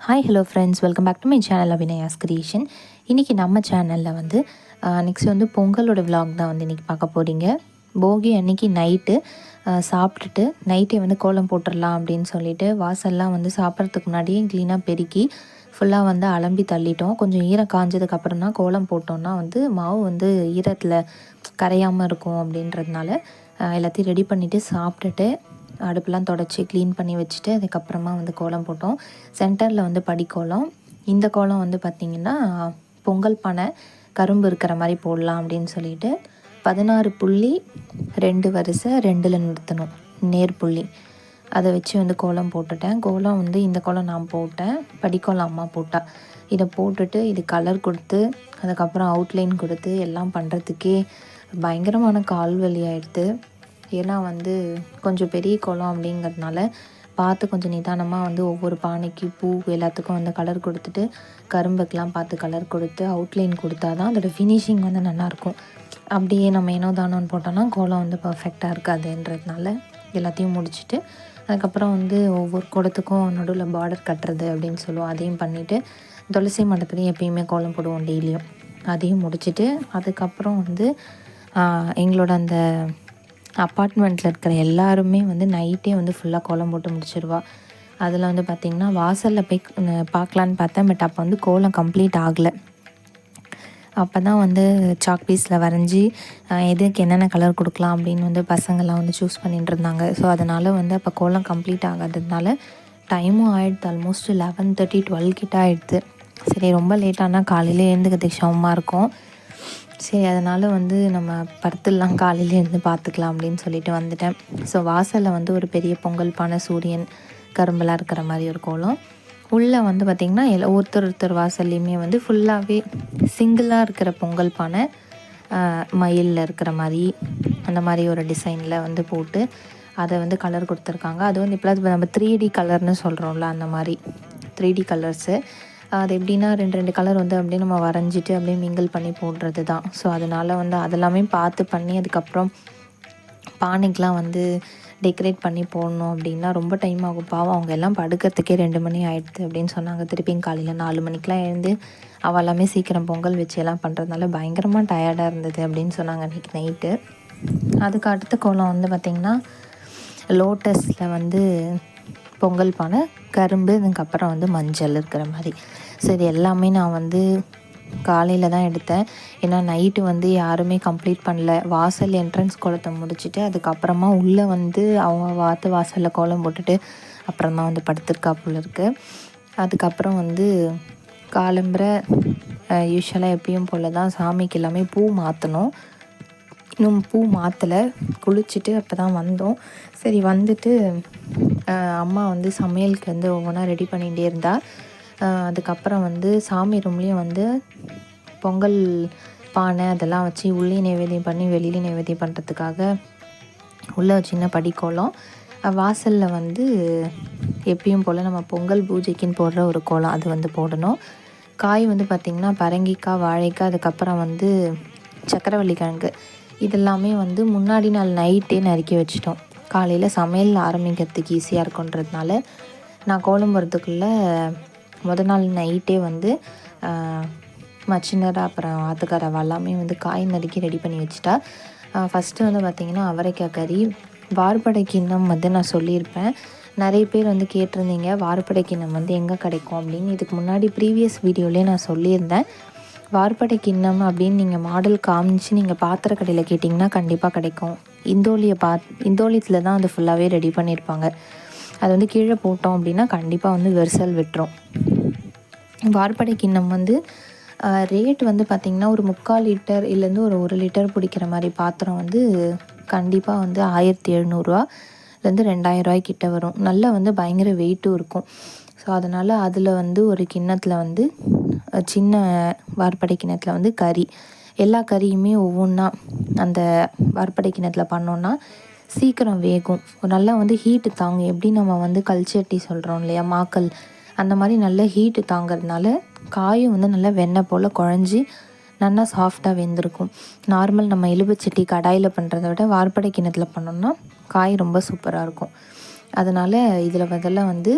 Hi hello friends welcome back to my channel Abhinaya's creation இன்றைக்கி நம்ம சேனலில் வந்து நெக்ஸ்ட் வந்து பொங்கலோட விலாக் தான் வந்து இன்றைக்கி பார்க்க போகிறீங்க போகி அன்னைக்கு நைட்டு சாப்பிட்டுட்டு நைட்டே வந்து கோலம் போட்டுடலாம் அப்படின்னு சொல்லிட்டு வாசல்லாம் வந்து சாப்பிட்றதுக்கு முன்னாடியே க்ளீனாக பெருக்கி ஃபுல்லாக வந்து அலம்பி தள்ளிட்டோம். கொஞ்சம் ஈரம் காஞ்சதுக்கப்புறம் தான் கோலம் போட்டோம்னா வந்து மாவு வந்து ஈரத்தில் கரையாமல் இருக்கும் அப்படின்றதுனால எல்லாத்தையும் ரெடி பண்ணிவிட்டு சாப்பிட்டுட்டு அடுப்பெலாம் தொடச்சி க்ளீன் பண்ணி வச்சுட்டு அதுக்கப்புறமா வந்து கோலம் போட்டோம். சென்டரில் வந்து படிக்கோலம். இந்த கோலம் வந்து பார்த்திங்கன்னா பொங்கல் பானை கரும்பு இருக்கிற மாதிரி போடலாம் அப்படின்னு சொல்லிட்டு பதினாறு புள்ளி ரெண்டு வரிசை ரெண்டில் நிறுத்தணும். நேர் புள்ளி. அதை வச்சு வந்து கோலம் போட்டுட்டேன். கோலம் வந்து இந்த கோலம் நான் போட்டேன். படிக்கோலம் அம்மா போட்டா. இதை போட்டுட்டு இது கலர் கொடுத்து அதுக்கப்புறம் அவுட்லைன் கொடுத்து எல்லாம் பண்ணுறதுக்கே பயங்கரமான கால் வலி ஆகிடுது ஏன்னா வந்து கொஞ்சம் பெரிய குளம் அப்படிங்கிறதுனால பார்த்து கொஞ்சம் நிதானமாக வந்து ஒவ்வொரு பானைக்கு பூ எல்லாத்துக்கும் வந்து கலர் கொடுத்துட்டு கரும்புக்கெலாம் பார்த்து கலர் கொடுத்து அவுட்லைன் கொடுத்தா தான் அதோடய ஃபினிஷிங் வந்து நல்லாயிருக்கும். அப்படியே நம்ம ஏனோ தானோன்னு போட்டோம்னா கோலம் வந்து பர்ஃபெக்டாக இருக்காதுன்றதுனால எல்லாத்தையும் முடிச்சுட்டு அதுக்கப்புறம் வந்து ஒவ்வொரு குடத்துக்கும் நடுவில் பார்டர் கட்டுறது அப்படின்னு சொல்லுவோம். அதையும் பண்ணிவிட்டு துளசி மண்டத்துலேயும் எப்பயுமே கோலம் போடுவோம் டெய்லியும் அதையும் முடிச்சுட்டு அதுக்கப்புறம் வந்து எங்களோட அந்த அப்பார்ட்மெண்ட்டில் இருக்கிற எல்லாருமே வந்து நைட்டே வந்து ஃபுல்லாக கோலம் போட்டு முடிச்சிருவா. அதில் வந்து பார்த்திங்கன்னா வாசலில் போய் பார்க்கலான்னு பார்த்தேன் பட் அப்போ வந்து கோலம் கம்ப்ளீட் ஆகலை. அப்போ தான் வந்து சாக் பீஸில் வரைஞ்சி எதுக்கு என்னென்ன கலர் கொடுக்கலாம் அப்படின்னு வந்து பசங்கள்லாம் வந்து சூஸ் பண்ணிட்டு இருந்தாங்க. ஸோ அதனால் வந்து அப்போ கோலம் கம்ப்ளீட் ஆகாததுனால டைமும் ஆகிடுது ஆல்மோஸ்ட் லெவன் தேர்ட்டி டுவெல் கிட்ட ஆகிடுது சரி ரொம்ப லேட்டானால் காலையில் எழுந்துக்கிறதுக்கு சமமாக இருக்கும். சரி அதனால் வந்து நம்ம படுத்துடலாம் காலையில் இருந்து பார்த்துக்கலாம் அப்படின்னு சொல்லிட்டு வந்துட்டேன். ஸோ வாசலில் வந்து ஒரு பெரிய பொங்கல் பானை சூரியன் கரும்பெல்லாம் இருக்கிற மாதிரி ஒரு கோலம். உள்ளே வந்து பார்த்திங்கன்னா எல்லா ஒருத்தர் ஒருத்தர் வாசல்லையுமே வந்து ஃபுல்லாகவே சிங்கிளாக இருக்கிற பொங்கல் பானை மயிலில் இருக்கிற மாதிரி அந்த மாதிரி ஒரு டிசைனில் வந்து போட்டு அதை வந்து கலர் கொடுத்துருக்காங்க. அது வந்து இப்போ நம்ம த்ரீ டி கலர்னு சொல்கிறோம்ல அந்த மாதிரி த்ரீ டி கலர்ஸு அது எப்படின்னா ரெண்டு ரெண்டு கலர் வந்து அப்படியே நம்ம வரைஞ்சிட்டு அப்படியே மிங்கிள் பண்ணி போடுறது தான் ஸோ அதனால் வந்து அதெல்லாமே பார்த்து பண்ணி அதுக்கப்புறம் பானைக்கெலாம் வந்து டெக்கரேட் பண்ணி போடணும் அப்படின்னா ரொம்ப டைம் ஆகும். பாவம் அவங்க எல்லாம் படுக்கிறதுக்கே ரெண்டு மணி ஆகிடுது அப்படின்னு சொன்னாங்க. திருப்பியும் காலையில் நாலு மணிக்கெலாம் எழுந்து அவள் எல்லாமே சீக்கிரம் பொங்கல் வச்சு எல்லாம் பண்ணுறதுனால பயங்கரமாக டயர்டாக இருந்தது அப்படின்னு சொன்னாங்க அன்றைக்கி நைட்டு அதுக்கு அடுத்த கோலம் வந்து பார்த்திங்கன்னா லோட்டஸில் வந்து பொங்கல் பானை கரும்பு இதுக்கப்புறம் வந்து மஞ்சள் இருக்கிற மாதிரி. ஸோ இது எல்லாமே நான் வந்து காலையில் தான் எடுத்தேன். ஏன்னா நைட்டு வந்து யாருமே கம்ப்ளீட் பண்ணல. வாசல் என்ட்ரன்ஸ் கோலத்தை முடிச்சுட்டு அதுக்கப்புறமா உள்ளே வந்து அவங்க வாத்து வாசலில் கோலம் போட்டுட்டு அப்புறம் தான் வந்து படுத்திருக்காப்புல இருக்குது அதுக்கப்புறம் வந்து காலம்புரை யூஸ்வலாக எப்பயும் போல் தான் சாமிக்கு எல்லாமே பூ மாற்றணும் இன்னும் பூ மாற்றலை குளிச்சுட்டு அப்போ தான் வந்தோம். சரி வந்துட்டு அம்மா வந்து சமையலுக்கு வந்து ஒவ்வொன்றா ரெடி பண்ணிகிட்டே இருந்தால் அதுக்கப்புறம் வந்து சாமி ரூம்லேயும் வந்து பொங்கல் பானை அதெல்லாம் வச்சு உள்ளே நைவேத்தியம் பண்ணி வெளியிலே நைவேத்தியம் பண்ணுறதுக்காக உள்ளே சின்ன படிக்கோலம். வாசலில் வந்து எப்பயும் போல் நம்ம பொங்கல் பூஜைக்குன்னு போடுற ஒரு கோலம் அது வந்து போடணும். காய் வந்து பார்த்திங்கன்னா பரங்கிக்காய் வாழைக்காய் அதுக்கப்புறம் வந்து சக்கரவள்ளி கிழங்கு. இதெல்லாமே வந்து முன்னாடி நாள் நைட்டே நறுக்கி வச்சிட்டோம். காலையில் சமையல் ஆரம்பிக்கிறதுக்கு ஈஸியாக இருக்குன்றதுனால நான் கோலம் போகிறதுக்குள்ளே முத நாள் நைட்டே வந்து மச்சினர் அப்புறம் ஆத்துக்கார எல்லாமே வந்து காய் நறுக்கி ரெடி பண்ணி வச்சுட்டா. ஃபஸ்ட்டு வந்து பார்த்திங்கன்னா அவரைக்காய் கறி வார்படை கிண்ணம் வந்து நான் சொல்லியிருப்பேன். நிறைய பேர் வந்து கேட்டிருந்தீங்க வார்படை கிண்ணம் வந்து எங்கே கிடைக்கும் அப்படின்னு. இதுக்கு முன்னாடி ப்ரீவியஸ் வீடியோலேயே நான் சொல்லியிருந்தேன். வார்படை கிண்ணம் அப்படின்னு நீங்கள் மாடல் காமிச்சு நீங்கள் பாத்திர கடையில் கேட்டிங்கன்னா கண்டிப்பாக கிடைக்கும். இந்தோலியை பா இந்தோலியத்தில் தான் அது ஃபுல்லாகவே ரெடி பண்ணியிருப்பாங்க. அது வந்து கீழே போட்டோம் அப்படின்னா கண்டிப்பாக வந்து விரிசல் விட்டுரும். வார்படை கிண்ணம் வந்து ரேட் வந்து பார்த்திங்கன்னா ஒரு முக்கால் லிட்டர் இல்லைருந்து ஒரு ஒரு லிட்டர் பிடிக்கிற மாதிரி பாத்திரம் வந்து கண்டிப்பாக வந்து ஆயிரத்தி எழுநூறுவாலேருந்து ரெண்டாயிரம் கிட்ட வரும். நல்லா வந்து பயங்கர வெயிட்டும் இருக்கும். ஸோ அதனால் அதில் வந்து ஒரு கிண்ணத்தில் வந்து சின்ன வார்படை கிணத்துல வந்து கறி. எல்லா கறியுமே ஒவ்வொன்றா அந்த வார்படை கிணத்துல பண்ணோன்னா சீக்கிரம் வேகும். நல்லா வந்து ஹீட்டு தாங்கும். எப்படி நம்ம வந்து கல்ச்சட்டி சொல்கிறோம் இல்லையா மாக்கல் அந்த மாதிரி நல்ல ஹீட்டு தாங்கிறதுனால காயும் வந்து நல்லா வெண்ணெய் போல் குழஞ்சி நல்லா சாஃப்டாக வெந்திருக்கும். நார்மல் நம்ம எலுபுச்சட்டி கடாயில் பண்ணுறத விட வார்ப்படை கிணத்துல பண்ணோம்னா காய் ரொம்ப சூப்பராக இருக்கும். அதனால் இதில் முதல்ல வந்து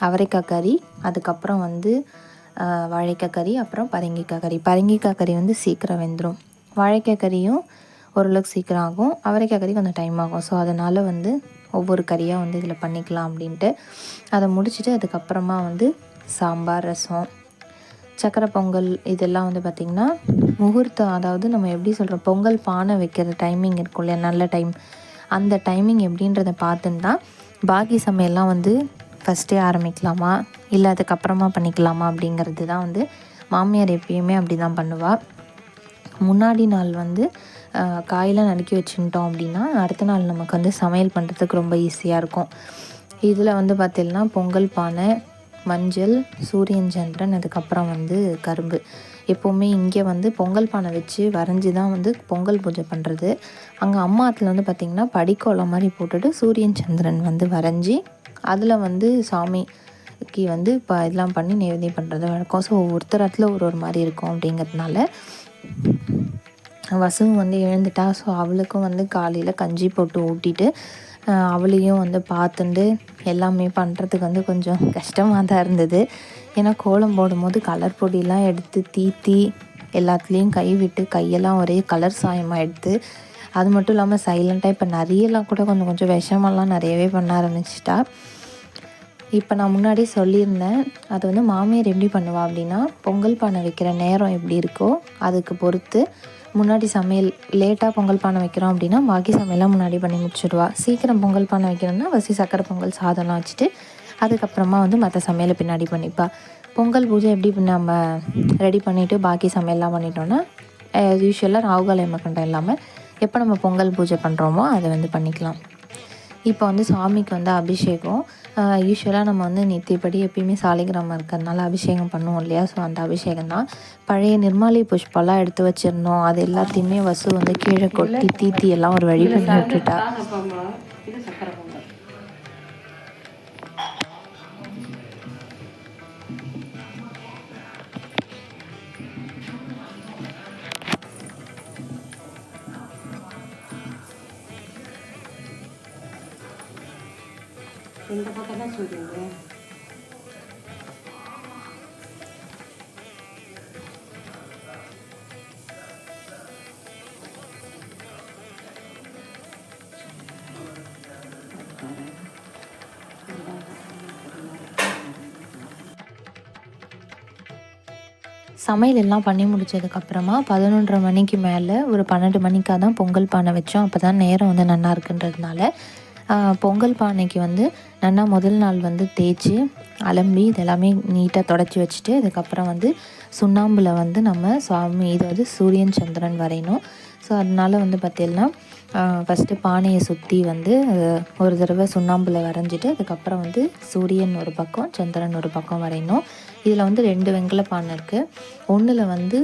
அவரைக்காய் கறி அதுக்கப்புறம் வந்து வாழைக்காய் கறி அப்புறம் பரங்கிக்காய் கறி. பரங்கிக்காய் கறி வந்து சீக்கிரம் வெந்துடும் வாழைக்காய் கறியும் ஓரளவுக்கு சீக்கிரம் ஆகும். அவரைக்காய் கறி கொஞ்சம் டைம் ஆகும். ஸோ அதனால் வந்து ஒவ்வொரு கறியாக வந்து இதில் பண்ணிக்கலாம் அப்படின்ட்டு. அதை முடிச்சுட்டு அதுக்கப்புறமா வந்து சாம்பார் ரசம் சக்கரை பொங்கல் இதெல்லாம் வந்து பார்த்திங்கன்னா முகூர்த்தம் அதாவது நம்ம எப்படி சொல்கிறோம் பொங்கல் பானை வைக்கிற டைமிங் இருக்கும் இல்லையா? நல்ல டைம் அந்த டைமிங் எப்படின்றத பார்த்துன்னு தான் பாக்கி சமையல்லாம் வந்து ஃபஸ்ட்டே ஆரம்பிக்கலாமா? இல்லை அதுக்கப்புறமா பண்ணிக்கலாமா அப்படிங்கிறது தான் வந்து மாமியார் எப்பயுமே அப்படி தான் பண்ணுவாள் முன்னாடி நாள் வந்து ஆஹ், காயெல்லாம் நறுக்கி வச்சுட்டோம் அப்படின்னா அடுத்த நாள் நமக்கு வந்து சமையல் பண்ணுறதுக்கு ரொம்ப ஈஸியாக இருக்கும். இதில் வந்து பார்த்திங்கன்னா பொங்கல் பானை மஞ்சள் சூரியன் சந்திரன் அதுக்கப்புறம் வந்து கரும்பு. எப்போவுமே இங்கே வந்து பொங்கல் பானை வச்சு வரைஞ்சி தான் வந்து பொங்கல் பூஜை பண்ணுறது அங்கே அம்மா ஆற்றுல வந்து பார்த்திங்கன்னா படிக்கோளம் மாதிரி போட்டுட்டு சூரியன் சந்திரன் வந்து வரைஞ்சி அதில் வந்து சாமிக்கு வந்து இப்போ இதெல்லாம் பண்ணி நைவேத்தியம் பண்ணுறது வழக்கம். ஸோ ஒவ்வொருத்தர் இடத்துல ஒரு ஒரு மாதிரி இருக்கும் அப்படிங்கிறதுனால வசுவும் வந்து எழுந்துட்டா. ஸோ அவளுக்கும் வந்து காலையில் கஞ்சி போட்டு ஊட்டிட்டு அவளையும் வந்து பார்த்துண்டு எல்லாமே பண்ணுறதுக்கு வந்து கொஞ்சம் கஷ்டமாக தான் இருந்தது. ஏன்னா கோலம் போடும்போது கலர் பொடியெலாம் எடுத்து தீத்தி எல்லாத்துலேயும் கை விட்டு கையெல்லாம் ஒரே கலர் சாயமாக எடுத்து அது மட்டும் இல்லாமல் சைலண்ட்டாக இப்போ நிறையெல்லாம் கூட கொஞ்சம் கொஞ்சம் விஷமெல்லாம் நிறையவே பண்ண ஆரம்பிச்சிட்டா. இப்போ நான் முன்னாடி சொல்லியிருந்தேன் அது வந்து மாமியார் எப்படி பண்ணுவா அப்படின்னா பொங்கல் பானை வைக்கிற நேரம் எப்படி இருக்கோ அதுக்கு பொறுத்து முன்னாடி சமையல் லேட்டாக பொங்கல் பானை வைக்கிறோம் அப்படின்னா பாக்கி சமையலாம் முன்னாடி பண்ணி முடிச்சுடுவா. சீக்கிரம் பொங்கல் பானை வைக்கிறோம்னா வசி சக்கரை பொங்கல் சாதம்லாம் வச்சுட்டு அதுக்கப்புறமா வந்து மற்ற சமையலை பின்னாடி பண்ணிப்பா. பொங்கல் பூஜை எப்படி நம்ம ரெடி பண்ணிவிட்டு பாக்கி சமையல்லாம் பண்ணிட்டோன்னா யூஸ்வலாக ராகுகால கண்டம் இல்லாமல் எப்போ நம்ம பொங்கல் பூஜை பண்ணுறோமோ அதை வந்து பண்ணிக்கலாம். இப்போ வந்து சாமிக்கு வந்து அபிஷேகம். யூஸ்வலாக நம்ம வந்து நித்தியப்படி எப்பயுமே சாலிகிராமம் இருக்கிறதுனால அபிஷேகம் பண்ணுவோம் இல்லையா? ஸோ அந்த அபிஷேகம் தான். பழைய நிர்மாலி புஷ்பெல்லாம் எடுத்து வச்சுருந்தோம். அது எல்லாத்தையுமே வசு வந்து கீழே கொட்டி தீத்தி எல்லாம் ஒரு வழி பண்ணி விட்டுட்டா. இந்த பக்கம் தான் சொல்றீங்க சமையல் எல்லாம் பண்ணி முடித்ததுக்கப்புறமா பதினொன்றரை மணிக்கு மேலே ஒரு பன்னெண்டு மணிக்காக தான் பொங்கல் பானை வச்சோம். அப்போ தான் நேரம் வந்து நல்லா இருக்குன்றதுனால பொங்கல் பானைக்கு வந்து நல்லா முதல் நாள் வந்து தேய்ச்சி அலம்பி இதெல்லாமே நீட்டாக தொடச்சி வச்சுட்டு அதுக்கப்புறம் வந்து சுண்ணாம்பில் வந்து நம்ம சுவாமி இது வந்து சூரியன் சந்திரன் வரையணும். ஸோ அதனால வந்து பார்த்திங்கன்னா ஃபஸ்ட்டு பானையை சுற்றி வந்து ஒரு தடவை சுண்ணாம்பில் வரைஞ்சிட்டு அதுக்கப்புறம் வந்து சூரியன் ஒரு பக்கம் சந்திரன் ஒரு பக்கம் வரையணும். இதில் வந்து ரெண்டு வெங்கல பானை இருக்குது ஒன்றில் வந்து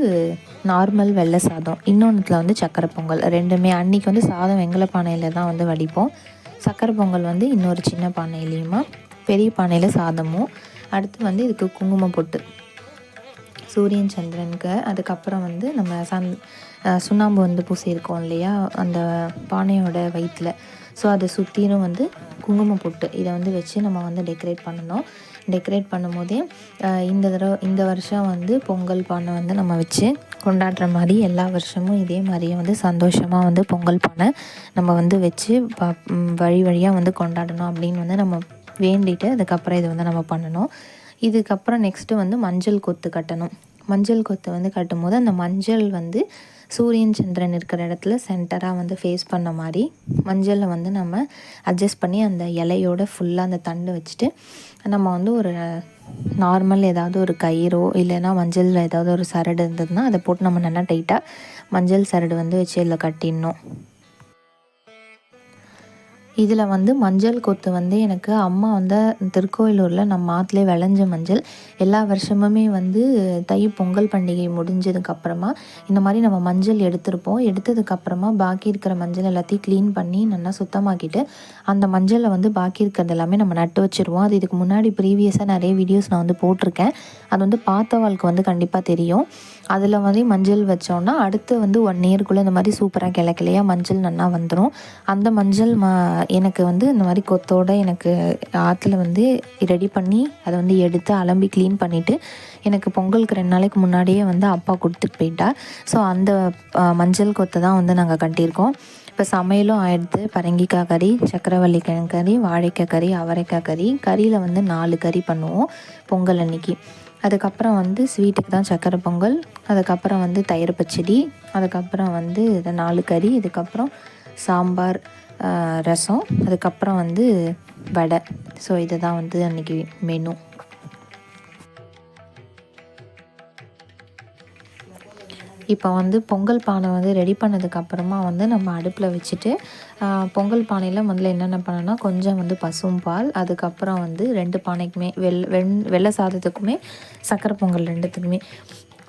நார்மல் வெள்ளை சாதம் இன்னொன்றுத்தில் வந்து சக்கரை பொங்கல். ரெண்டுமே அன்றைக்கி வந்து சாதம் வெங்கல பானையில் தான் வந்து வடிப்போம். சக்கரை பொங்கல் வந்து இன்னொரு சின்ன பானையிலையுமா பெரிய பானையில் சாதமும் அடுத்து வந்து இதுக்கு குங்குமம் பொட்டு. சூரியன் சந்திரனுக்கு அதுக்கப்புறம் வந்து நம்ம சந் சுண்ணாம்பு வந்து பூசியிருக்கோம் இல்லையா அந்த பானையோட வயிற்றில் ஸோ அதை சுற்றிலும் வந்து குங்குமம் பொட்டு இதை வந்து வச்சு நம்ம வந்து டெக்கரேட் பண்ணணும். டெக்கரேட் பண்ணும்போதே இந்த தடவை இந்த வருஷம் வந்து பொங்கல் பானை வந்து நம்ம வச்சு கொண்டாடுற மாதிரி எல்லா வருஷமும் இதே மாதிரியே வந்து சந்தோஷமாக வந்து பொங்கல் பானை நம்ம வந்து வச்சு வழி வழியாக வந்து கொண்டாடணும் அப்படின்னு வந்து நம்ம வேண்டிட்டு அதுக்கப்புறம் இதை வந்து நம்ம பண்ணணும். இதுக்கப்புறம் நெக்ஸ்ட்டு வந்து மஞ்சள் கொத்து கட்டணும். மஞ்சள் கொத்து வந்து கட்டும் போது அந்த மஞ்சள் வந்து சூரியன் சந்திரன் இருக்கிற இடத்துல சென்டராக வந்து ஃபேஸ் பண்ண மாதிரி மஞ்சளை வந்து நம்ம அட்ஜஸ்ட் பண்ணி அந்த இலையோட ஃபுல்லாக அந்த தண்டு வச்சுட்டு நம்ம வந்து ஒரு நார்மல் ஏதாவது ஒரு கயிறோ இல்லைன்னா மஞ்சளில் ஏதாவது ஒரு சரடு இருந்ததுன்னா அதை போட்டு நம்ம நல்லா டைட்டாக மஞ்சள் சரடு வந்து வச்சு இதில் கட்டிடணும். இதில் வந்து மஞ்சள் கொத்து வந்து எனக்கு அம்மா வந்து திருக்கோயிலூரில் நம்ம ஆற்றுலே விளைஞ்ச மஞ்சள். எல்லா வருஷமுமே வந்து தை பொங்கல் பண்டிகை முடிஞ்சதுக்கப்புறமா இந்த மாதிரி நம்ம மஞ்சள் எடுத்திருப்போம். எடுத்ததுக்கப்புறமா பாக்கி இருக்கிற மஞ்சள் எல்லாத்தையும் க்ளீன் பண்ணி நல்லா சுத்தமாக்கிட்டு அந்த மஞ்சளை வந்து பாக்கி இருக்கிறது எல்லாமே நம்ம நட்டு வச்சுருவோம். அது இதுக்கு முன்னாடி ப்ரீவியஸாக நிறைய வீடியோஸ் நான் வந்து போட்டிருக்கேன். அது வந்து பார்த்தவாளுக்கு வந்து கண்டிப்பாக தெரியும். அதில் வந்து மஞ்சள் வச்சோன்னா அடுத்து வந்து ஒன் இயர்க்குள்ளே இந்த மாதிரி சூப்பராக கிளக்கிளையா மஞ்சள் நல்லா வந்துடும் அந்த மஞ்சள் ம எனக்கு வந்து இந்த மாதிரி கொத்தோட எனக்கு ஆற்றுல வந்து ரெடி பண்ணி அதை வந்து எடுத்து அலம்பி க்ளீன் பண்ணிவிட்டு எனக்கு பொங்கலுக்கு ரெண்டு நாளைக்கு முன்னாடியே வந்து அப்பா கொடுத்துட்டு போயிட்டா. ஸோ அந்த மஞ்சள் கொத்தை தான் வந்து நாங்கள் கட்டியிருக்கோம். இப்போ சமையலும் ஆயிடுது. பரங்கிக்காய் கறி சக்கரவள்ளி கிழங்கு கறி வாழைக்காய் கறி அவரைக்காய் கறி கறியில் வந்து நாலு கறி பண்ணுவோம் பொங்கல் அன்னைக்கு. அதுக்கப்புறம் வந்து ஸ்வீட்டுக்கு தான் சக்கரை பொங்கல் அதுக்கப்புறம் வந்து தயிர் பச்சடி அதுக்கப்புறம் வந்து இந்த நாலு கறி இதுக்கப்புறம் சாம்பார் ரசம் அதுக்கப்புறம் வந்து வடை. ஸோ இதுதான் வந்து அன்றைக்கி மெனு இப்போ வந்து பொங்கல் பானை வந்து ரெடி பண்ணதுக்கப்புறமா வந்து நம்ம அடுப்பில் வச்சுட்டு பொங்கல் பானையில் முதல்ல என்னென்ன பண்ணோன்னா கொஞ்சம் வந்து பசும் பால் அதுக்கப்புறம் வந்து ரெண்டு பானைக்குமே வெள் வெண் வெள்ளை சாதத்துக்குமே சக்கரை பொங்கல் ரெண்டுத்துக்குமே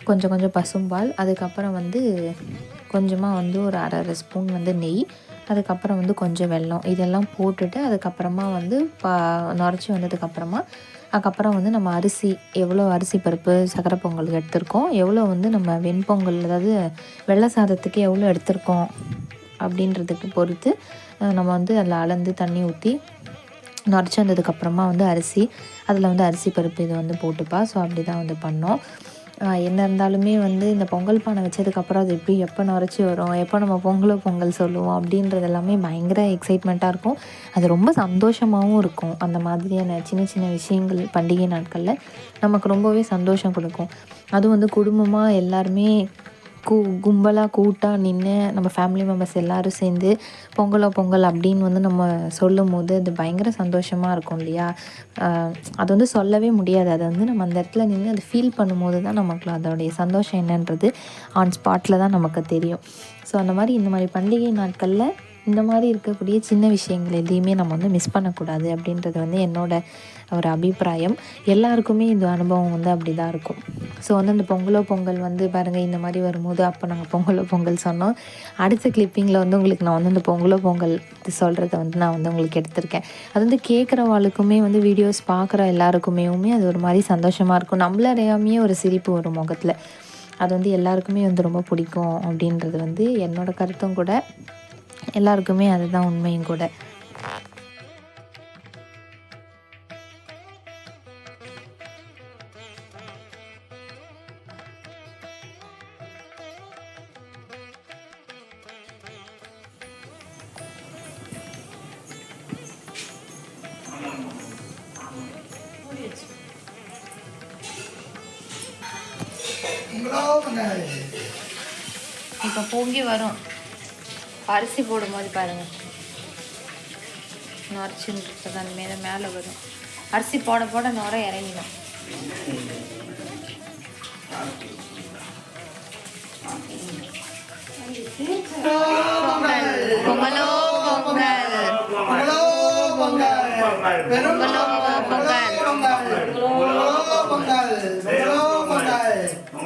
கொஞ்சம் கொஞ்சம் பசும்பால் அதுக்கப்புறம் வந்து கொஞ்சமாக வந்து ஒரு அரை அரை ஸ்பூன் வந்து நெய் அதுக்கப்புறம் வந்து கொஞ்சம் வெல்லம் இதெல்லாம் போட்டுட்டு அதுக்கப்புறமா வந்து பா நுரைச்சி வந்ததுக்கப்புறமா அதுக்கப்புறம் வந்து நம்ம அரிசி எவ்வளோ அரிசி பருப்பு சக்கரை பொங்கலுக்கு எடுத்திருக்கோம் எவ்வளோ வந்து நம்ம வெண்பொங்கல் அதாவது வெள்ளை சாதத்துக்கு எவ்வளோ எடுத்திருக்கோம் அப்படின்றதுக்கு பொறுத்து நம்ம வந்து அதில் அளந்து தண்ணி ஊற்றி நுரைச்சி வந்ததுக்கப்புறமா வந்து அரிசி அதில் வந்து அரிசி பருப்பு இதை வந்து போட்டுப்பா. ஸோ அப்படி தான் வந்து பண்ணோம். என்ன இருந்தாலுமே வந்து இந்த பொங்கல் பானை வச்சதுக்கப்புறம் அது எப்படி எப்போ நுரைச்சி வரும்? எப்போ நம்ம பொங்கலோ பொங்கல் சொல்லுவோம்? அப்படின்றது எல்லாமே பயங்கர எக்ஸைட்மெண்ட்டாக இருக்கும். அது ரொம்ப சந்தோஷமாகவும் இருக்கும். அந்த மாதிரியான சின்ன சின்ன விஷயங்கள் பண்டிகை நாட்களில் நமக்கு ரொம்பவே சந்தோஷம் கொடுக்கும். அதுவும் வந்து குடும்பமாக எல்லாருமே கூ கும்பலாக கூட்டாக நின்று நம்ம ஃபேமிலி மெம்பர்ஸ் எல்லோரும் சேர்ந்து பொங்கலோ பொங்கல் அப்படின்னு வந்து நம்ம சொல்லும் போது அது பயங்கர சந்தோஷமாக இருக்கும் இல்லையா? அது வந்து சொல்லவே முடியாது. அதை வந்து நம்ம அந்த இடத்துல நின்று அதை ஃபீல் பண்ணும்போது தான் நமக்கு அதோடைய சந்தோஷம் என்னன்றது ஆன் ஸ்பாட்டில் தான் நமக்கு தெரியும். ஸோ அந்த மாதிரி இந்த மாதிரி பண்டிகை நாட்களில் இந்த மாதிரி இருக்கக்கூடிய சின்ன விஷயங்கள் எதையுமே நம்ம வந்து மிஸ் பண்ணக்கூடாது அப்படின்றது வந்து என்னோட ஒரு அபிப்பிராயம். எல்லாருக்குமே இந்த அனுபவம் வந்து அப்படி தான் இருக்கும். ஸோ வந்து அந்த பொங்கலோ பொங்கல் வந்து பாருங்கள் இந்த மாதிரி வரும்போது அப்போ நாங்கள் பொங்கலோ பொங்கல் சொன்னோம். அடுத்த கிளிப்பிங்கில் வந்து உங்களுக்கு நான் வந்து இந்த பொங்கலோ பொங்கல் சொல்கிறத வந்து நான் வந்து உங்களுக்கு எடுத்திருக்கேன். அது வந்து கேட்குறவாளுக்குமே வந்து வீடியோஸ் பார்க்குற எல்லாருக்குமேவுமே அது ஒரு மாதிரி சந்தோஷமாக இருக்கும். நம்மள ஒரு சிரிப்பு வரும் முகத்தில். அது வந்து எல்லாருக்குமே வந்து ரொம்ப பிடிக்கும் அப்படின்றது வந்து என்னோடய கருத்தும் கூட. எல்லாருக்குமே அதுதான் உண்மையும் கூட. இப்போ பொங்கி வரும். அரிசி போடும்போது பாருங்க. நுரைச்சுன்றது அந்த மேலே மேலே வரும். அரிசி போட போட நுர இறங்கிடும். பொங்கலோ பொங்கல். பொங்கலோ பொங்கல். இது பொங்கல் பெரும் பொங்கல்.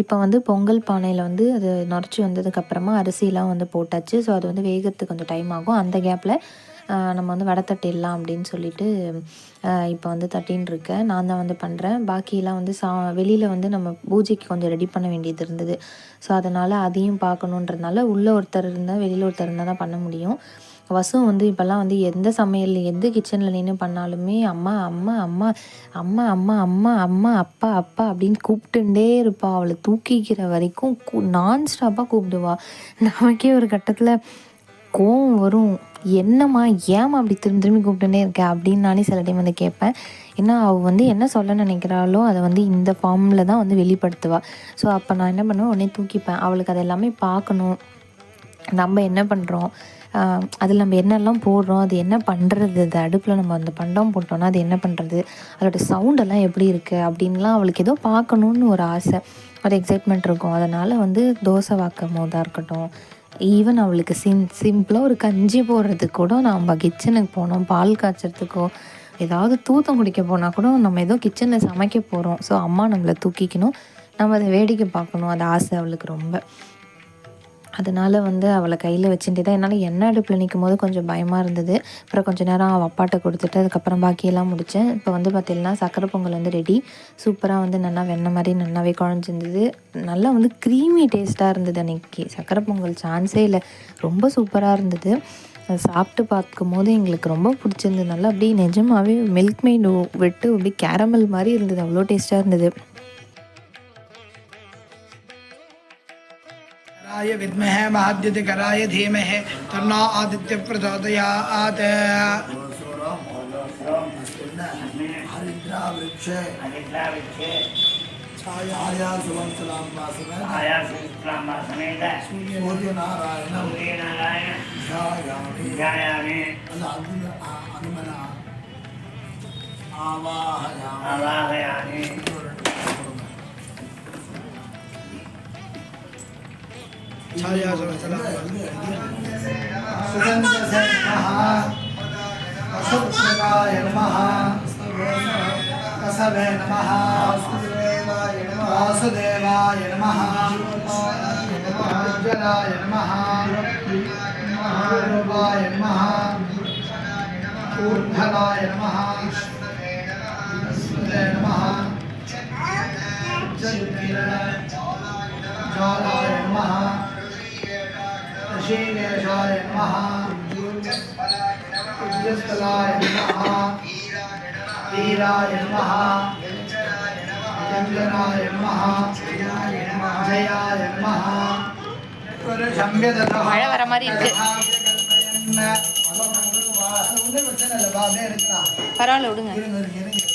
இப்போ வந்து பொங்கல் பானையில் வந்து அது நுரைச்சி வந்ததுக்கப்புறமா அரிசிலாம் வந்து போட்டாச்சு. ஸோ அது வந்து வேகிறதுக்கு கொஞ்சம் டைம் ஆகும். அந்த கேப்பில் நம்ம வந்து வடை தட்டிடலாம் அப்படின்னு சொல்லிட்டு இப்போ வந்து தட்டின்னு இருக்கேன். நான் தான் வந்து பண்ணுறேன் பாக்கியெல்லாம் வந்து சா வெளியில் வந்து நம்ம பூஜைக்கு கொஞ்சம் ரெடி பண்ண வேண்டியது இருந்தது. ஸோ அதனால் அதையும் பார்க்கணுன்றதுனால உள்ளே ஒருத்தர் இருந்தால் வெளியில் ஒருத்தர் இருந்தால் தான் பண்ண முடியும். வசு வந்து இப்போல்லாம் வந்து எந்த சமையல் எந்த கிச்சனில் நின்று பண்ணாலுமே அம்மா அம்மா அம்மா அம்மா அம்மா அம்மா அம்மா அப்பா அப்பா அப்படின்னு கூப்பிட்டுட்டே இருப்பா. அவளை தூக்கிக்கிற வரைக்கும் நான் ஸ்டாப்பாக கூப்பிடுவா. நமக்கே ஒரு கட்டத்தில் கோவம் வரும். என்னம்மா ஏம்மா அப்படி திரும்பி திரும்பி கூப்பிட்டுட்டே இருக்க? அப்படின்னு நானே சில டைம் வந்து கேட்பேன். ஏன்னா அவள் வந்து என்ன சொல்ல நினைக்கிறாளோ அதை வந்து இந்த ஃபார்மில் தான் வந்து வெளிப்படுத்துவாள் ஸோ அப்போ நான் என்ன பண்ணுவேன்? உடனே தூக்கிப்பேன். அவளுக்கு அது எல்லாமே பார்க்கணும். நம்ம என்ன பண்ணுறோம் அதில் நம்ம என்னெல்லாம் போடுறோம் அது என்ன பண்ணுறது அது அடுப்பில் நம்ம அந்த பண்டம் போட்டோன்னா அது என்ன பண்ணுறது அதோட சவுண்டெல்லாம் எப்படி இருக்குது அப்படின்லாம் அவளுக்கு ஏதோ பார்க்கணுன்னு ஒரு ஆசை. ஒரு எக்ஸைட்மெண்ட் இருக்கும். அதனால் வந்து தோசை வாக்கும் போதாக இருக்கட்டும் ஈவன் அவளுக்கு சிம் சிம்பிளாக ஒரு கஞ்சி போடுறதுக்கு கூட நம்ம கிச்சனுக்கு போனோம் பால் காய்ச்சறதுக்கோ ஏதாவது தூத்தம் குடிக்க போனால் கூட நம்ம ஏதோ கிச்சனில் சமைக்க போகிறோம் ஸோ அம்மா நம்மளை தூக்கிக்கணும். நம்ம அதை வேடிக்கை பார்க்கணும். அது ஆசை அவளுக்கு ரொம்ப. அதனால் வந்து அவளை கையில் வச்சுட்டு தான் என்னால் எண்ணெய் அடுப்பில் நிற்கும் போது கொஞ்சம் பயமாக இருந்தது. அப்புறம் கொஞ்சம் நேரம் அவள் அப்பாட்ட கொடுத்துட்டு அதுக்கப்புறம் பாக்கியெல்லாம் முடித்தேன் இப்போ வந்து பார்த்திங்கன்னா சக்கரை பொங்கல் வந்து ரெடி சூப்பராக வந்து நல்லா வெண்ணெய் மாதிரி நல்லாவே குழஞ்சிருந்தது. நல்லா வந்து க்ரீமி டேஸ்ட்டாக இருந்தது அன்றைக்கி சக்கரை பொங்கல் சான்ஸே இல்லை. ரொம்ப சூப்பராக இருந்தது. சாப்பிட்டு பார்க்கும் போது எங்களுக்கு ரொம்ப பிடிச்சிருந்தது நல்லா அப்படியே நிஜமாகவே மில்க் மெய்டு விட்டு அப்படியே கேரமல் மாதிரி இருந்தது. அவ்வளோ டேஸ்ட்டாக இருந்தது. कराय विद्महे महाद्युति कराय धीमहि तन्नो आदित्य प्रचोदयात् हरिद्रा वृक्षे छाया सुवं सलाम वासुदेव सूर्य नारायणं ध्यायामि अल अनुमन अनुमन आवाहयामि సుగంధశేషాయ నమ కసవే నమ వాసుదేవాయ నమ ఉజ్జలాయ నమ రూపాయ నమ ఊర్ధలాయ నమ నమ జాలాయ నమ ஆஞ்சநேயாய நமஹ உஜ்ஜஸ்தலாய நமஹ வீராய நமஹ கஞ்சனாய நமஹ ஜயாய நமஹ வர மாதிரி இருக்கு பரவாயில்ல விடுங்க இருங்க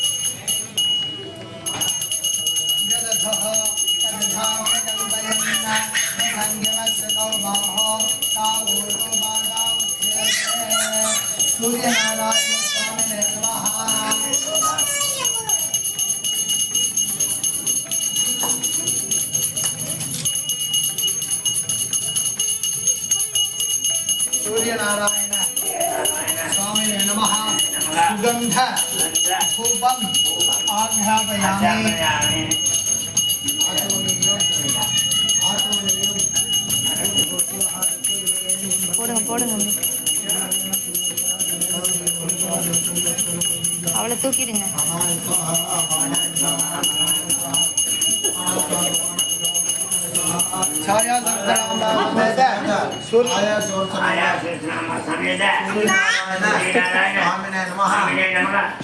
సూర్యనారాయణ స్వామి నిర్వహణ సూర్యనారాయణ స్వామి నమ. సుగంధ. ధూపం ఆఘ్రాపయామి ఆటోనియో போடுங்க போடுங்க அப்படி. அவளை தூக்கிடுங்க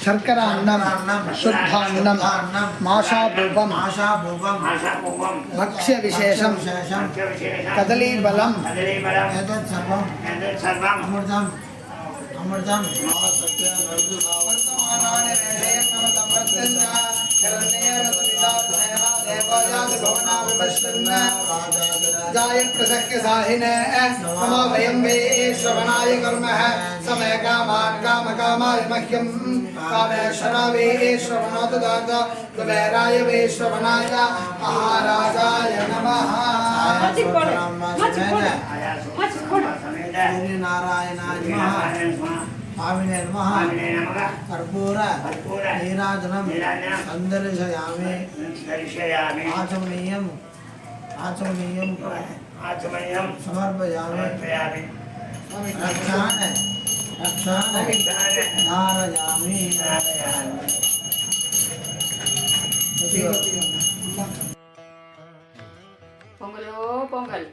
శర్కర అన్నం శుద్ధ అన్నం అన్నం మాషాభూపం భక్ష్య విశేషం కదలీబలం అమృతం అమృతం वर्तमानानि वेदयं मम संवर्तन् शरण्येन सविता सेवा देवायान् भवनाविपश्यन् जाय प्रसक्य साहिने मम वयं वे श्रवणाय कर्मः समय कामान् काम कामाय मह्यं कामेश्वरा वे श्रवणो ददात कुबेराय वे श्रवणाय महाराजाय नमः सूर्य नारायणाय नमः ஆவினே நம கற்பூர நீராஜனம் சந்தரிசயாமி ஆச்சமயம் ஆச்சமயம் ஆச்சமயம் சமர்ப்பயாமி ரக்ஷான ரக்ஷான நாரயாமி பொங்கலோ பொங்கல்.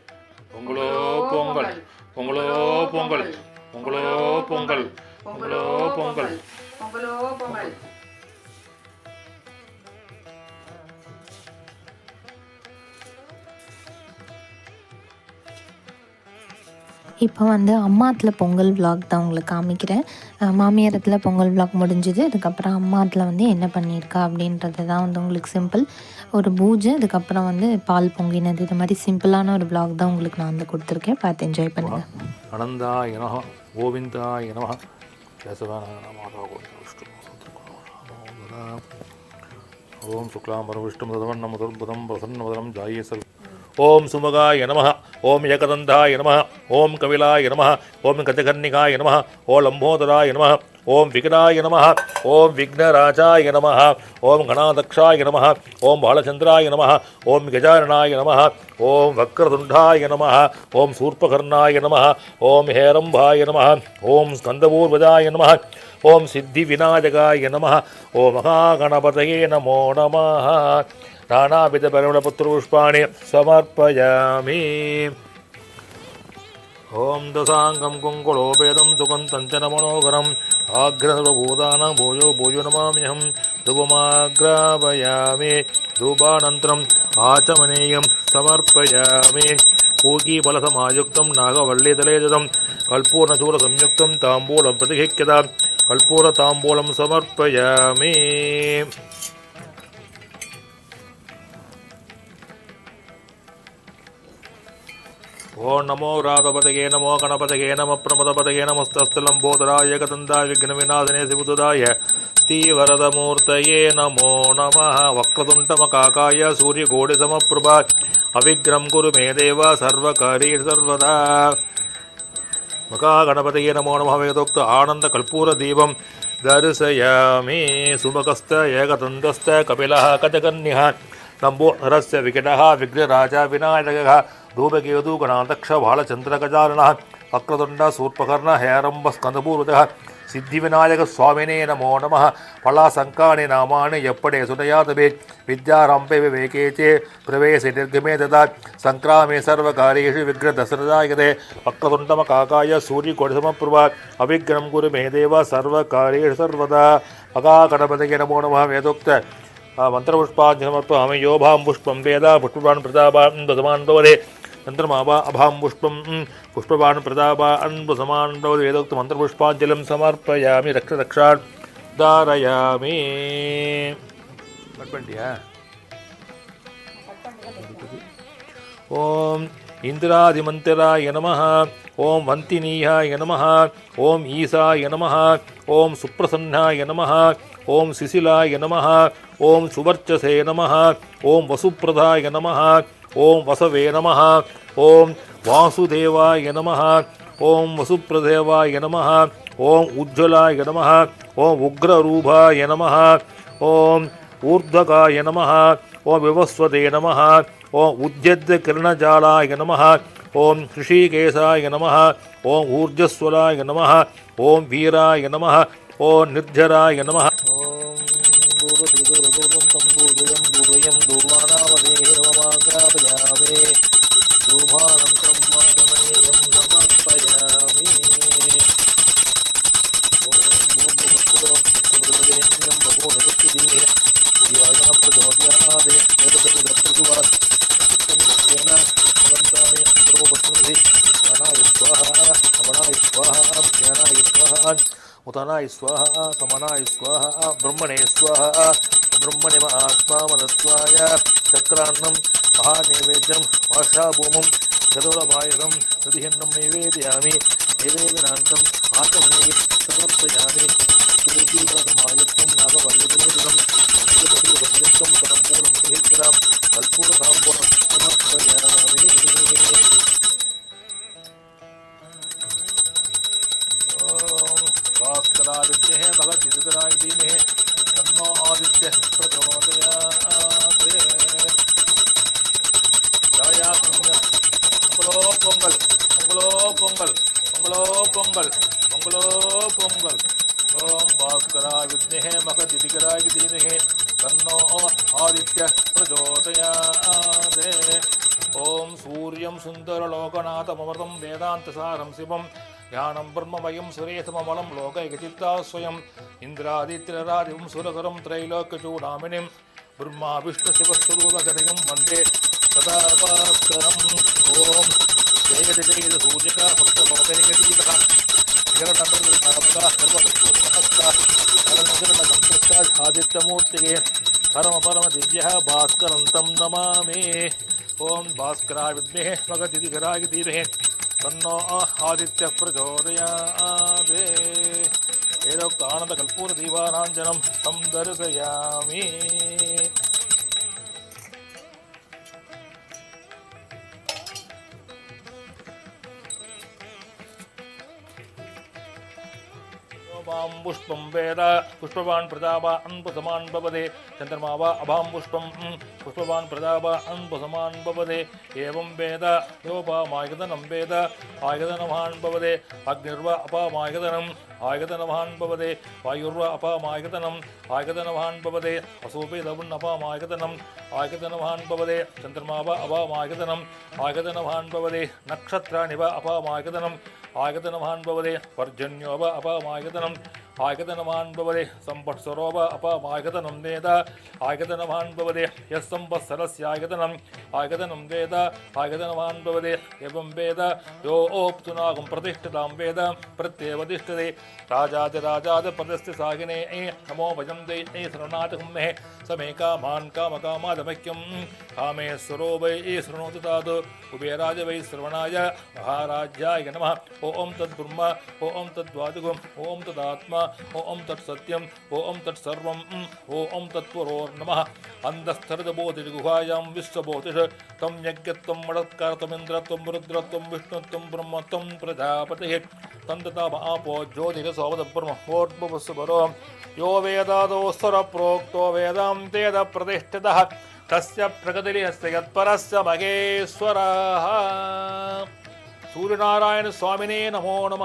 பொங்கலோ பொங்கல் பொங்கலோ. பொங்கல். பொங்கலோ பொங்கல். பொங்கலோ பொங்கல் பொங்கலோ. பொங்கல் இப்போ வந்து அம்மாத்தில் பொங்கல் vlog தான் உங்களுக்கு காமிக்கிறேன். மாமியாரத்தில் பொங்கல் vlog முடிஞ்சுது. அதுக்கப்புறம் அம்மாத்தில் வந்து என்ன பண்ணியிருக்கா அப்படின்றது தான் வந்து உங்களுக்கு சிம்பிள் ஒரு பூஜை அதுக்கப்புறம் வந்து பால் பொங்கினது. இது மாதிரி சிம்பிளான ஒரு vlog தான் உங்களுக்கு நான் வந்து கொடுத்துருக்கேன். பார்த்து என்ஜாய் பண்ணுங்கள் கேசவான மாதா கோவிந்த விஷ்ணு ஓம் சுக்லாம்பரம் விஷ்ணு ததவண்ண முதல்புதம் பிரசன்னமதனம் ஜாயே சல் ஓம் சுமகாய நம ஓம் ஏகதந்தாய நம ஓம் கபிலாய நம ஓம் கஜகர்ணிகாய நம ஓ லம்போதராய நம ஓம் விகடாய நம ஓம் விக்னராஜாய நம ஓம் கணாதக்ஷாய நம ஓம் பாலச்சந்திராய நம ஓம் கஜானனாய நம ஓம் வக்ரதுண்டாய நம ஓம் சூர்பகர்ணாய நம ஓம் ஹேரம்பாய நம ஓம் ஸ்கந்தபூர்வஜாய நம ஓம் சித்தி விநாயகாய நம ஓ மகாகணபதயே நமோ நம நானாவித பரிமளபுத்திரபுஷ்பாணி சமர்ப்பயாமி. ஓம் தசாங்கம் குங்குளோபேதம் சுகந்தஞ்சன மனோகரம். आग्रसर्वभूतानां भोजो भोजो नमाम्यहं धूपमाग्रापयामि धूपानन्तरम् आचमनीयं समर्पयामि पूगीफलसमायुक्तं नागवल्लीतलेजतं कल्पूर्णचूरसंयुक्तं ताम्बूलं प्रतिहिक्यता कल्पूरताम्बूलं समर्पयामि ఓం నమో రాధపతగే నమో గణపతగే నమ ప్రమదపతగే నమస్తస్థలంబోధరాయ ఏకదందా విఘ్న వినాశనే శివదుదాయ శ్రీవరదమూర్తయే నమో నమ వక్రతుంటమకాకాయ సూర్యకోడి సమప్రభ అవిగ్రం కురు మే దేవ సర్వకారీ సర్వదా మకాగణపతయే నమో నమ వేదోక్త ఆనంద కల్పూర దీపం దర్శయామి సుమకస్త ఏకదంతస్థ కపిల కజకన్య लम्बोधरस्य विकटः विघ्नराजा विनायकः धूपकेतु गणाध्यक्ष बालचन्द्रगजाननः वक्रतुण्ड सूर्पकर्ण हेरम्बस्कन्दपूरुजः सिद्धिविनायकस्वामिने नमो नमः फलासङ्कानि नामानि यप्पडे सुनयातभे विद्यारम्भे विवेके चे प्रवेशे निर्गमे तदा सङ्क्रामे सर्वकार्येषु विघ्नदशरदायते वक्रतुण्डमकाकाय सूर्यकोटिसमप्रभा अविघ्नं कुरु मे देव सर्वकार्येषु सर्वदा मकाकटपदगे नमो नमः वेदोक्त மந்திரபுஷ்பாஜ்னமர்ப்பமி யோபாம்புஷ்பம் வேதா புஷ்பவான் பிரதாபான் பசமான் பவதே மந்திரமாபா அபாம்புஷ்பம் புஷ்பவான் பிரதாபா அன்பசமான் பவதி வேதோக்த மந்திரபுஷ்பாஞ்சலம் சமர்ப்பயாமி ரக்ஷ ரக்ஷாட் தாரயாமி கட் பண்ணிட்டியா ஓம் இந்திராதிமந்திராய நம ஓம் வந்தினீயாய நம ஓம் ஈசாய நம ஓம் சுப்பிரசன்னாய நம او سلا یم او سوچے نم وسپردا نم وسوے نم واس نم وسپرد نم اجلا نم اگر نم وردا نم وسے نم اجکلا نم او ہرکیشا نم اوس نم وی نم نجر نم दूरधीदूरपूर्वं तं दूर्यं दूर्यं दूर्वाणावदेहे नवमाग्रापयामे शोभानं नूतनाय स्वाहा समनाय स्वाहा ब्रह्मणे स्वाहा ब्रह्मणिम आत्मावनस्वाय चक्रान्नं महानैवेद्यं भाषाभूमं गदौरभायकं दधिहन्नं नैवेदयामि नैवेदनान्तम् आतमये समर्पयामि திருத்தீபகமாயுக்தம் நாகவல்லுதம் கல்பூரசாம்பூர்ணம் तन्नो आदित्यः प्रचोदयात् தவையா பொங்கல் பொங்கலோ பொங்கல் பொங்கலோ பொங்கல் பொங்கலோ பொங்கல் பொங்கலோ பொங்கல் ஓம் பாஸ்கரா வித்னே மகதிதிகராகி தீமகே தன்னோ ஆதித்ய பிரச்சோதயாதே ஓம் சூரியம் சுந்தரலோகநாதமவர்தம் வேதாந்தசாரம் சிவம் ஞானம் பிரம்மமயம் சுரேசமலம் லோக யஜித்தா ஸ்வயம் இந்திராதித்திரராதிவும் சுரகரம் திரைலோக்கச்சூடாமினிம் பிரம்மா விஷ்ணு சிவஸ்வரூபகதையும் வந்தே. சதாபாஸ்கரம். ஓம். ஜெயதி ஜெயதி சூஜிகா பக்த மோகனிகதீதா ஆதித்தமூர்த்திகே பரம பரம திவ்யா பாஸ்கரந்தம் நமாமே ஓம் பாஸ்கரா வித்மே மகதிதிகராகி தீரே ತನ್ನೋ ಆದಿತ್ಯ ಪ್ರಚೋದಯಾದೆ ಏದೋಕ್ತ ಆನಂದ ಕಲ್ಪೂರ ದೀವಾನಾಂಜನಂ ತಂ ದರ್ಶಯಾಮಿ புஷ்பம் வேத புஷ்பவான் பிரதாபா அன்புசமான் பவதே. சந்திரமா வா அபாம் புஷ்பம் புஷ்பவான் பிரதாபா அன்புசமான் பவதே. ஏவம் வேத யோபாமாயுதனம் வேத ஆயுதனமான் பவதே. அக்னிர்வ அபாமாயுதனம் ஆயுதனமான் பவதே. வாயுர்வ அபாமாயுதனம் ஆயுதனமான் பவதே. அசூபிதவுன் அபாமாயுதனம் ஆயுதனமான் பவதே. சந்திரமா வா அபாமாயுதனம் ஆயுதனமான் பவதே. நக்ஷத்ராணி வா அபாமாயுதனம் ஆயுதனமான் பவதே. பர்ஜன்யோ வா அபாமாயுதனம் ஆயகதனமான்பவதே சம்பட் ஸ்வரோப அபமாயகதனம் நேத ஆயகதனமான்பவதே எஸ் சம்பத்சரஸ்யாயகதனம் ஆயகதனம் வேத ஆயகதனமான்பவதே எவம் வேத யோ ஓப்து நாகும் பிரதிஷ்டதாம் வேத பிரத்யேவதிஷ்டதே ராஜாதி ராஜாத பிரதஸ்தி சாகினே ஏ நமோ பஜம் தே ஏ சரணாதகம் மே சமே காமான் காமகாமாதமக்கியம் कामकामादमह्यं कामेश्वरो वै ए शृणोतु तात् कुबेराज वै श्रवणाय महाराज्याय नमः ॐ तद्ब्रह्म ॐ तद्वादिगुम् ॐ तदात्मा ॐ तत्सत्यम् ॐ तत्सर्वम् ॐ तत्पुरोर्नमः अन्धस्थरितबोधिर्गुहायां विश्वबोधिष तं यज्ञत्वं मडत्कारत्वमिन्द्रत्वं रुद्रत्वं विष्णुत्वं ब्रह्मत्वं प्रजापतिः तन्ततामापो ज्योतिरसोवदब्रह्मोद्भवस्वरो यो वेदादोस्तरप्रोक्तो वेदां वेदप्रतिष्ठितः தஸ்ய பிரகதிலியஸ்ய யத்பரஸ்ய மகேஸ்வரः சூரியநாராயண சுவாமினே நமோ நம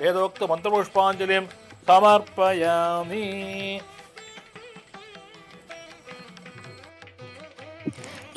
வேதோக்த மந்திரபுஷ்பாஞ்சலிம் சமர்ப்பயாமி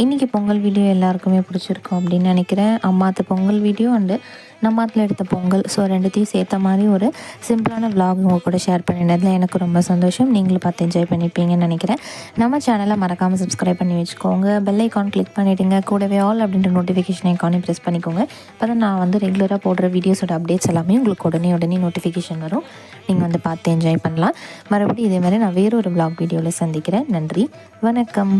இன்றைக்கி பொங்கல் வீடியோ எல்லாருக்குமே பிடிச்சிருக்கும் அப்படின்னு நினைக்கிறேன். அம்மாத்து பொங்கல் வீடியோ அண்டு நம்மாத்தில் எடுத்த பொங்கல். ஸோ ரெண்டுத்தையும் சேர்த்த மாதிரி ஒரு சிம்பிளான விலாக் உங்கள் கூட ஷேர் பண்ணினதில் எனக்கு ரொம்ப சந்தோஷம். நீங்களும் பார்த்து என்ஜாய் பண்ணியிருப்பீங்கன்னு நினைக்கிறேன். நம்ம சேனலை மறக்காமல் சப்ஸ்கிரைப் பண்ணி வச்சுக்கோங்க. பெல் ஐக்கான் கிளிக் பண்ணிவிடுங்க கூடவே ஆல் அப்படின்ற நோட்டிஃபிகேஷன் ஐக்கானையும் ப்ரெஸ் பண்ணிக்கோங்க. அப்போ தான் நான் வந்து ரெகுலராக போடுற வீடியோஸோட அப்டேட்ஸ் எல்லாமே உங்களுக்கு உடனே உடனே நோட்டிஃபிகேஷன் வரும். நீங்கள் வந்து பார்த்து என்ஜாய் பண்ணலாம். மறுபடியும் இதே மாதிரி நான் வேறொரு vlog வீடியோவில் சந்திக்கிறேன். நன்றி. வணக்கம்.